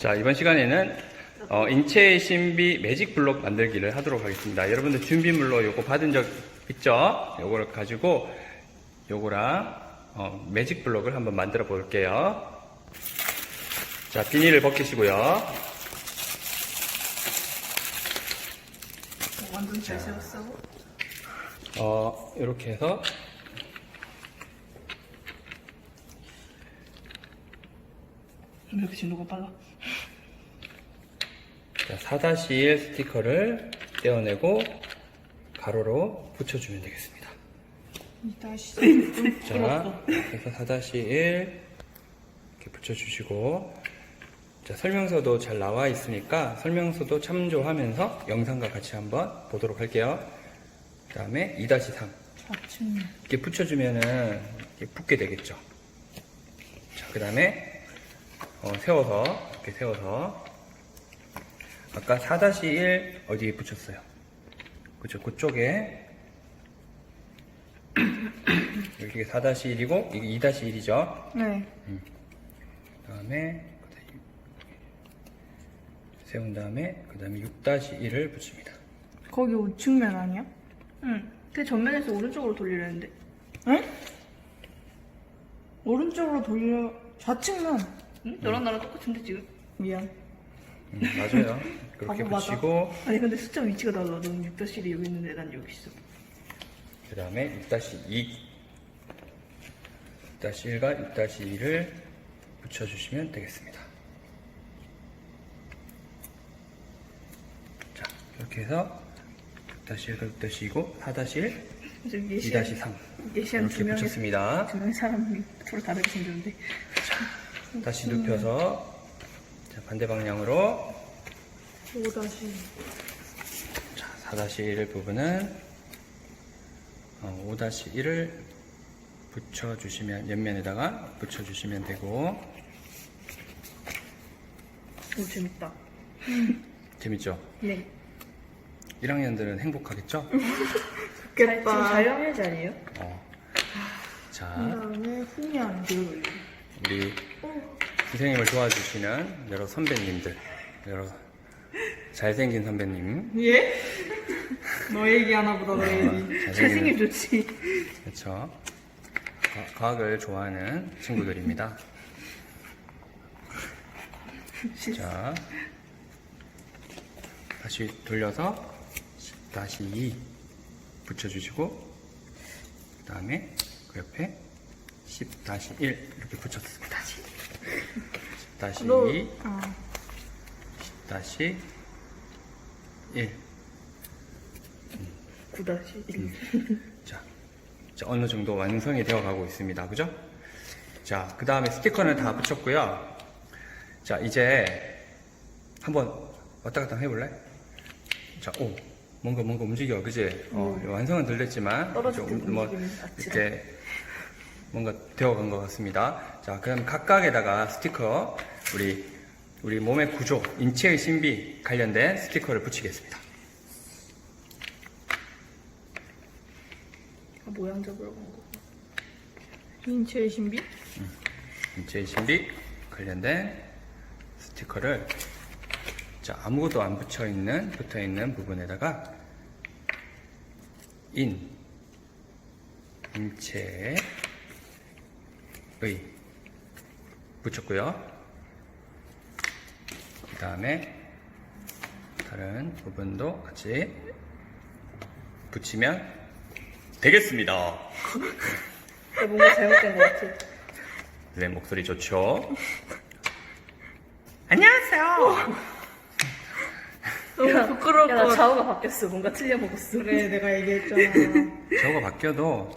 자, 이번 시간에는 어, 인체의 신비 매직 블록 만들기를 하도록 하겠습니다. 여러분들 준비물로 요거 받은 적 있죠? 요거를 가지고 요거랑 어, 매직 블록을 한번 만들어 볼게요. 자, 비닐을 벗기시고요. 완전 잘 세웠어. 어, 이렇게 해서 왜 이렇게 진도가 빨라? 자, 4-1 스티커를 떼어내고 가로로 붙여주면 되겠습니다. 자, 그래서 4-1 이렇게 붙여주시고 자, 설명서도 잘 나와 있으니까 설명서도 참조하면서 영상과 같이 한번 보도록 할게요. 그 다음에 2-3 좌측 이렇게 붙여주면은 이렇게 붙게 되겠죠. 자, 그 다음에 어, 세워서 이렇게 세워서 아까 4-1 어디에 붙였어요? 그죠? 그쪽에 이게 4-1이고 이게 2-1이죠. 네. 그 다음에 세운 다음에 그 다음에 6-1을 붙입니다. 거기 우측면 아니야? 응. 그 전면에서 오른쪽으로 돌리려는데. 응? 오른쪽으로 돌려 좌측면. 응? 너랑 나랑 똑같은데 지금? 미안. 음, 맞아요. 그렇게 바보 맞아. 붙이고 아니 근데 숫자 위치가 달라. 너는 6-1이 여기 있는데 난 여기 있어. 그 다음에 6-2 6-1과 6-2를 붙여주시면 되겠습니다. 자, 이렇게 해서 6-1과 6-2고 4-1, 지금 예시한 2-3 예시한 이렇게 두 명의 붙였습니다. 두 명의 사람이 서로 다르게 생겼는데. 다시 눕혀서 자, 반대 방향으로 5다시. 자, 4-1 부분은 어, 5-1을 붙여주시면 옆면에다가 붙여주시면 되고 오 재밌다. 재밌죠? 네. 1학년들은 행복하겠죠? 지금 자연의 자리예요? 어. 그 자, 다음에 후면. 우리 선생님을 도와주시는 여러 선배님들, 여러 잘생긴 선배님, 예? 너 얘기 하나 보다 너 얘기. 잘생긴, 잘생김 좋지. 그렇죠. 과- 과학을 좋아하는 친구들입니다. 자, 다시 돌려서 다시 2 붙여주시고 그 다음에 그 옆에 10 다시 1 이렇게 붙였습니다. 10 다시 너, 2 아, 10 다시 1 9-1. 자, 자, 어느 정도 완성이 되어 가고 있습니다. 그죠? 자, 그 다음에 스티커는 다 붙였고요. 자, 이제 한번 왔다 갔다 해볼래? 자, 오, 뭔가 뭔가 움직여, 그지? 어, 완성은 덜 됐지만, 좀 뭐. 이렇게 뭔가 되어간 것 같습니다. 자, 그럼 각각에다가 스티커, 우리, 우리 몸의 구조, 인체의 신비 관련된 스티커를 붙이겠습니다. 아, 모양 잡으러 간 거. 인체의 신비? 인체의 신비 관련된 스티커를 자, 아무것도 안 붙여 있는 붙어 있는 부분에다가 인 인체 의 붙였고요. 그 다음에 다른 부분도 같이 붙이면 되겠습니다. 야, 뭔가 잘못된 것 같아. 네, 목소리 좋죠? 안녕하세요. 너무 부끄러울 야, 것나 같아. 좌우가 바뀌었어. 뭔가 틀려 먹었어. 그래, 내가 얘기했잖아. 저거 바뀌어도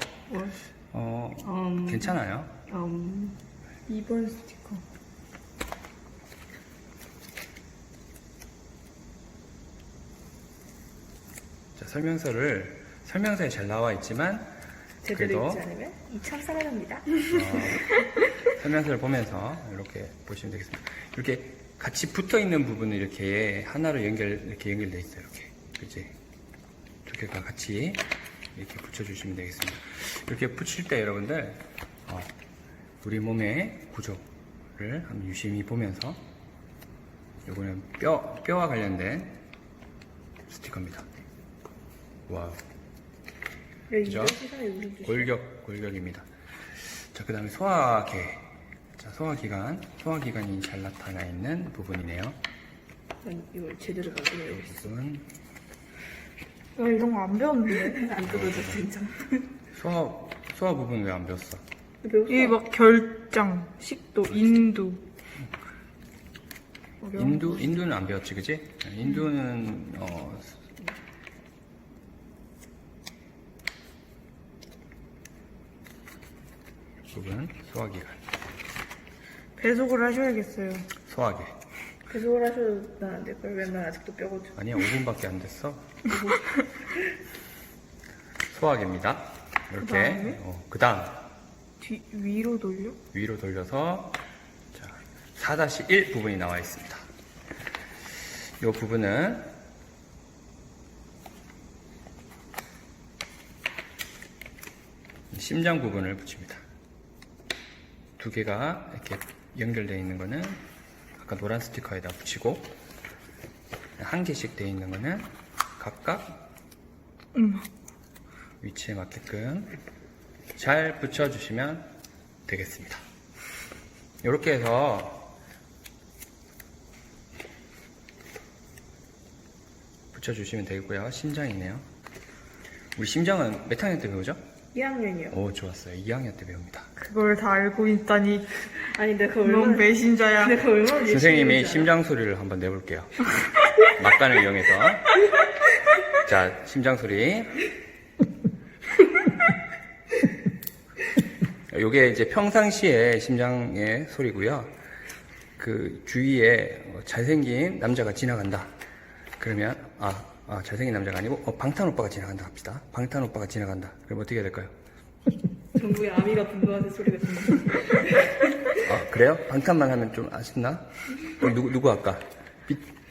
어 음. 괜찮아요. 음. 2번 스티커. 자, 설명서를 설명서에 잘 나와 있지만 제대로 읽지 않으면 이참 사랑합니다. 어, 설명서를 보면서 이렇게 보시면 되겠습니다. 이렇게 같이 붙어 있는 부분은 이렇게 하나로 연결 이렇게 연결돼 있어요. 이렇게 그지 두 개가 같이 이렇게 붙여주시면 되겠습니다. 이렇게 붙일 때 여러분들 어, 우리 몸의 구조를 한번 유심히 보면서 요거는 뼈, 뼈와 관련된 스티커입니다. 와우. 그죠? 골격, 골격입니다. 자, 그 다음에 소화계. 자, 소화기관. 소화기관이 잘 나타나 있는 부분이네요. 이걸 제대로 이 만들어야겠어. 부분. 나 이런 거 안 배웠는데. 안 뜯어져 진짜. 소화, 소화 부분 왜 안 배웠어? 배웠어. 이막 결장, 식도, 인두. 어려운 인두, 인두는 안 배웠지, 그지? 인두는, 어, 부분, 소화기관. 배속을 하셔야겠어요. 소화기. 배속을 하셔도 난 안 될걸. 왜냐면 아직도 좀. 아니야, 5분밖에 안 됐어. 소화기입니다. 이렇게. 그다음에? 어, 그 다음, 뒤, 위로 돌려? 위로 돌려서, 자, 4-1 부분이 나와 있습니다. 이 부분은, 심장 부분을 붙입니다. 두 개가 이렇게 연결되어 있는 거는 아까 노란 스티커에다 붙이고 한 개씩 되어 있는 거는 각각 음. 위치에 맞게끔 잘 붙여주시면 되겠습니다. 이렇게 해서 붙여주시면 되고요. 심장이네요. 우리 심장은 몇 학년 때 배우죠? 2학년이요. 오 좋았어요. 2학년 때 배웁니다. 그걸 다 알고 있다니. 아니, 내가 넌 얼마나. 배신자야. 내가 얼마나 선생님이? 심장 소리를 한번 내볼게요. 막간을 이용해서. 자, 심장 소리. 요게 이제 평상시에 심장의 소리고요. 그 주위에 어, 잘생긴 남자가 지나간다. 그러면 아, 아, 잘생긴 남자가 아니고 어, 방탄 오빠가 지나간다 합시다. 방탄 오빠가 지나간다. 그럼 어떻게 해야 될까요? 전국에 아미가 분노하는 소리가 들려. 아, 그래요? 방탄만 하면 좀 아쉽나? 그럼 누구 누구 할까?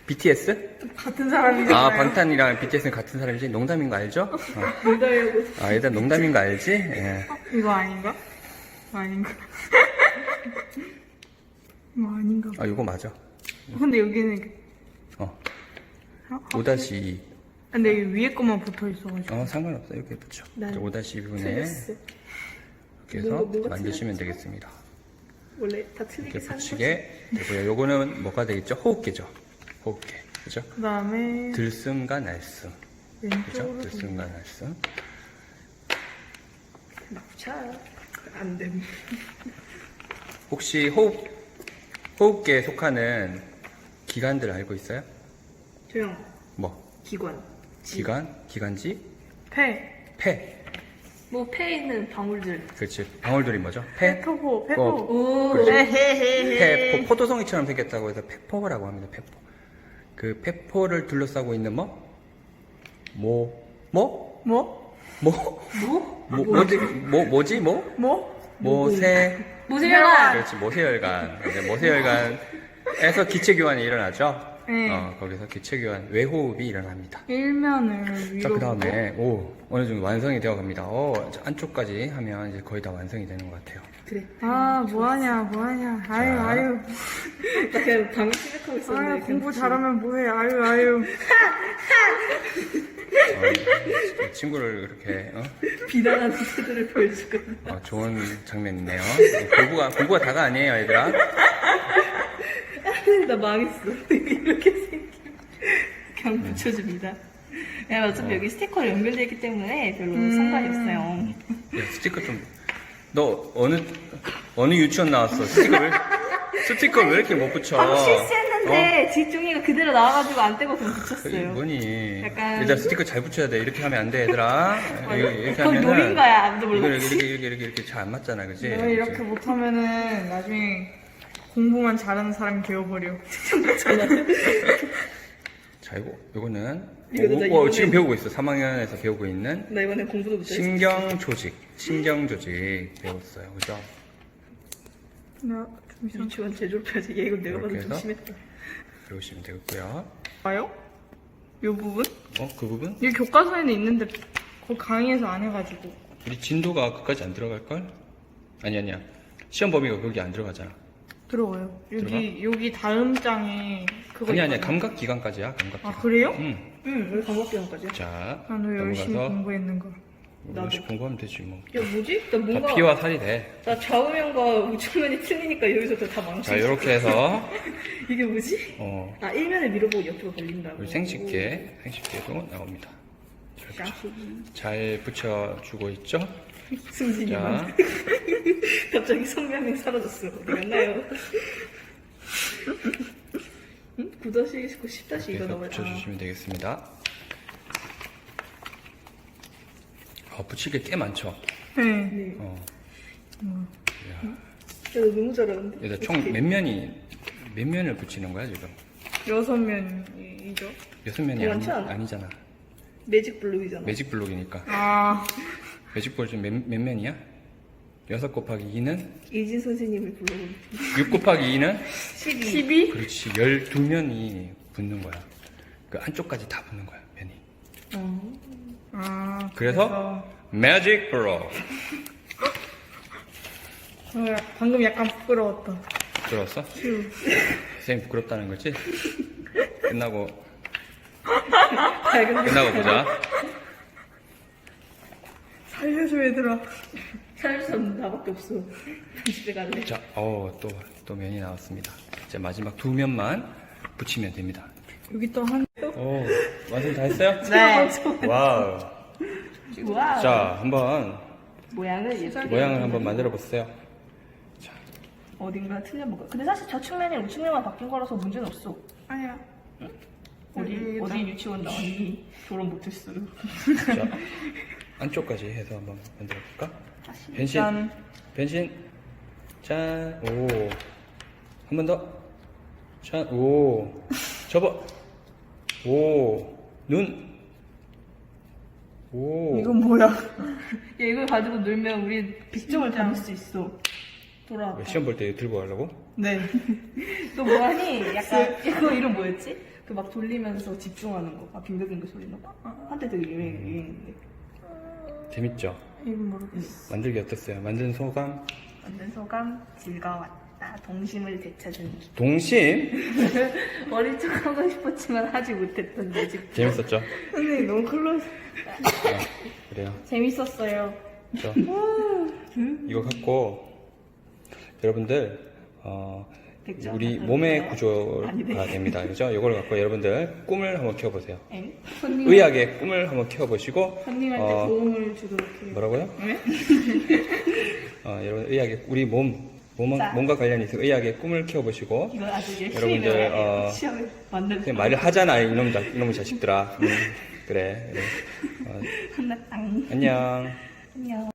BTS? 같은 사람인가요? 아, 방탄이랑 BTS는 같은 사람이지? 농담인 거 알죠? 어. 농담이라고. 아, 일단 농담인 거 알지? 예. 이거 아닌가? 아닌가? 이거 아닌가? 아, 이거 맞아. 근데 여기는 어. 하- 5-2. 근데 여기 위에 것만 붙어 있어가지고. 어, 상관없어. 이렇게 붙여. 난 5-2분에 틀렸어. 이렇게 해서 뭔가- 뭔가 만드시면 되겠습니다. 원래 다 틀리게 이렇게 사는. 붙이게 되고요. 요거는 뭐가 되겠죠? 호흡계죠. 호흡계. 그죠? 그 다음에 들숨과 날숨. 그죠? 왼쪽으로 들숨과 날숨. 막차. 안 됨. 혹시 호흡, 호흡계에 속하는 기관들 알고 있어요? 조용. 뭐? 기관. 기관? 기관지? 폐, 폐. 뭐 폐에 있는 방울들. 그렇지. 방울들이 뭐죠? 폐? 페토보, 어. 페토. 오. 헤헤헤헤. 페포, 포도송이처럼 생겼다고 해서 페포라고 합니다. 페포. 그 페포를 둘러싸고 있는 뭐? 모, 뭐? 뭐? 뭐? 뭐? 뭐, 뭐지? 뭐, 뭐지? 뭐? 뭐? 모세. 모세혈관. 그렇지. 모세혈관. 이제 모세혈관에서 기체 교환이 일어나죠? 네. 어, 거기서 기체 교환, 외호흡이 일어납니다. 일면을 자, 위로 그 다음에, 오, 어느 정도 완성이 되어 갑니다. 어, 저 안쪽까지 하면 이제 거의 다 완성이 되는 것 같아요. 그래. 아, 뭐하냐, 뭐하냐. 아유, 자. 아유. 나 그냥 방금 생각하고 있었는데. 아유, 공부 잘하면 뭐해. 아유, 아유. 어, 이 친구를 그렇게, 어? 비난하는 태도를 보여주거든. 어, 좋은 장면이네요. 공부가, 공부가 다가 아니에요, 얘들아. 나 망했어. 이렇게 생긴. 그냥 붙여줍니다. 야, 어차피 여기 스티커로 연결되어 있기 때문에 별로 상관이 없어요. 야, 스티커 좀, 너 어느, 어느 유치원 나왔어? 스티커를, 스티커 왜 이렇게 못 붙여? 방금 실수했는데 뒷종이가 그대로 나와가지고 안 떼고 그냥 어? 이게 붙였어요. 뭐니? 약간- 얘들아, 스티커 잘 붙여야 돼. 이렇게 하면 안 돼, 얘들아. 이거- 이렇게 거의 하면은. 노린 거야, 아무도 이거 몰라. 이렇게, 이렇게, 이렇게, 잘 안 맞잖아, 그지? 이렇게 못하면은 나중에 공부만 잘하는 사람이 되어버려. 자, 이거, 요거는. 이거 나 오, 오, 이번에- 지금 배우고 있어. 3학년에서 배우고 있는 나 이번에 공부도 못했어. 신경 조직. 신경 조직 배웠어요. 그죠? 나좀 이상. 유치원 제조업해야지. 얘 이거 내가 봐도 이렇게 좀 해서? 심했다. 배우시면 되겠고요. 봐요? 요 부분? 어, 그 부분? 여기 교과서에는 있는데 거기 강의에서 안 해가지고. 우리 진도가 그까지 안 들어갈걸? 아니, 아니야. 시험 범위가 거기 안 들어가잖아. 들어와요. 여기 여기 다음 장에 그거 아니 아니야 있거든요. 감각 기간까지야 감각 기간. 아 그래요? 응. 응, 우리 감각기관까지야. 자 나도 열심히 넘어가서 공부했는 거. 열심히 공부하면 되지 뭐. 야, 뭐지? 나 다 뭔가. 피와 살이 돼. 나 좌우면과 우측면이 틀리니까 여기서부터 다 망치. 자 이렇게 해서 이게 뭐지? 어, 아, 1면을 밀어보고 옆으로 벌린다고. 우리 생식계 생식계도 나옵니다. 자식이. 잘 붙여주고 있죠? 승진이만. 자 갑자기 선배 한명 사라졌어. 어디 갔나요? 응? 9-19, 10-2가 이렇게 나와요. 붙여주시면 되겠습니다. 어, 붙일 게 꽤 많죠? 네. 네. 어, 야, 너 너무 잘하는데? 일단 총몇 면이 몇 면을 붙이는 거야 지금? 여섯 면이죠. 여섯 면이 아니, 많지 않아? 아니잖아. 매직 블루이잖아. 매직 블록이니까. 아 매직 블록 지금 몇, 몇 면이야? 여섯 곱하기 2는 이진 선생님을 불러보는 6 곱하기 2는 12. 12? 그렇지 12면이 붙는 거야. 그 안쪽까지 다 붙는 거야 면이. 어. 아 그래서 매직 블록 그래서 어, 방금 약간 부끄러웠다. 휴. 선생님 부끄럽다는 거지? 끝나고 끝나고 보자. 살려줘 얘들아. 살수 수 없는 나밖에 없어. 집에 갈래. 자, 어, 또, 또 면이 나왔습니다. 이제 마지막 두 면만 붙이면 됩니다. 여기 또 한. 오, 완성 다 했어요? 네. 와우. 와우. 자, 한번 모양을 예쁘게. 모양을 한번 만들어 보세요. 어딘가 틀려먹어. 근데 사실 저 측면이 우측면만 바뀐 거라서 문제는 없어. 아니야. 어디, 여기 어디 다- 유치원 나왔니? 결혼 못했어요. 자, 안쪽까지 해서 한번 만들어 볼까? 변신. 짠. 변신. 짠. 오. 한 번 더. 짠. 오. 접어. 오. 눈. 오. 이건 뭐야? 야, 이걸 가지고 놀면 우리 빅점을 담을 수 있어. 돌아와. 왜 시험 볼 때 들고 가려고? 네. 너 뭐하니? 약간, 그거 이름 뭐였지? 그 막 돌리면서 집중하는 거. 아, 빙글빙글 소리 나. 한때 되게 유행, 유행인데. 재밌죠? 이건 모르겠어. 만들기 어땠어요? 만든 소감? 만든 소감 즐거웠다. 동심을 되찾은. 동심? 어릴 적 하고 싶었지만 하지 못했던 내 집. 재밌었죠? 선생님 너무 클로즈. 네, 그래요. 재밌었어요. 저 이거 갖고 여러분들 어, 우리 만들어볼까요? 몸의 구조가 아니네. 됩니다. 그죠? 이걸 갖고 여러분들 꿈을 한번 키워보세요. 엥? 손님, 의학의 꿈을 한번 키워보시고 손님한테 어, 도움을 주도록 해요. 뭐라고요? 어, 여러분 의학의 우리 몸 몸, 자. 몸과 관련이 있어 의학의 꿈을 키워보시고 이거 아주 열심히 여러분들, 배워야 돼요. 어, 시험을 만들 그냥 말을 하잖아 이놈 자, 이놈의 자식들아. 음, 그래. 그래. 어, 땅. 안녕. 안녕.